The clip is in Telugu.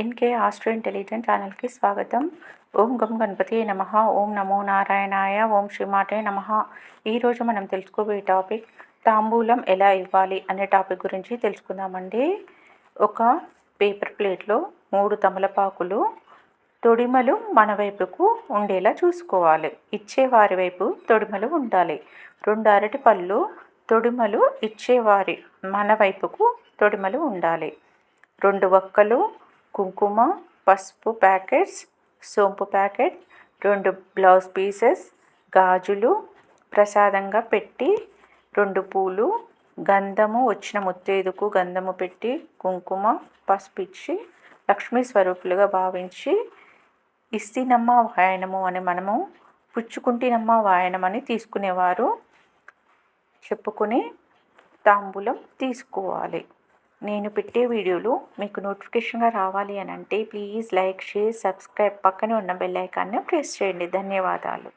ఎన్కే ఆస్ట్రో ఇంటెలిజెంట్ ఛానల్కి స్వాగతం. ఓం గం గణపతి నమ. ఓం నమో నారాయణాయ. ఓం శ్రీమాటే నమ. ఈరోజు మనం తెలుసుకోబోయే టాపిక్ తాంబూలం ఎలా ఇవ్వాలి అనే టాపిక్ గురించి తెలుసుకుందామండి. ఒక పేపర్ ప్లేట్లో మూడు తమలపాకులు తొడిమలు మన వైపుకు ఉండేలా చూసుకోవాలి. ఇచ్చేవారి వైపు తొడిమలు ఉండాలి. రెండు అరటి పళ్ళు తొడిమలు ఇచ్చేవారి మన వైపుకు తొడిమలు ఉండాలి. రెండు ఒక్కలు కుంకుమ పసుపు ప్యాకెట్స్ సోంపు ప్యాకెట్ రెండు బ్లౌజ్ పీసెస్ గాజులు ప్రసాదంగా పెట్టి రెండు పూలు గంధము వచ్చిన ముత్తేదుకు గంధము పెట్టి కుంకుమ పసుపు ఇచ్చి లక్ష్మీ స్వరూపులుగా భావించి ఇస్తినమ్మ వాయనము అని మనము పుచ్చుకుంటినమ్మ వాయనం అని తీసుకునేవారు. చెప్పుకుని తాంబూలం తీసుకోవాలి. నేను పెట్టే వీడియోలు మీకు నోటిఫికేషన్గా రావాలి అని అంటే ప్లీజ్ లైక్ షేర్ సబ్స్క్రైబ్ పక్కనే ఉన్న బెల్ ఐకాన్ని ప్రెస్ చేయండి. ధన్యవాదాలు.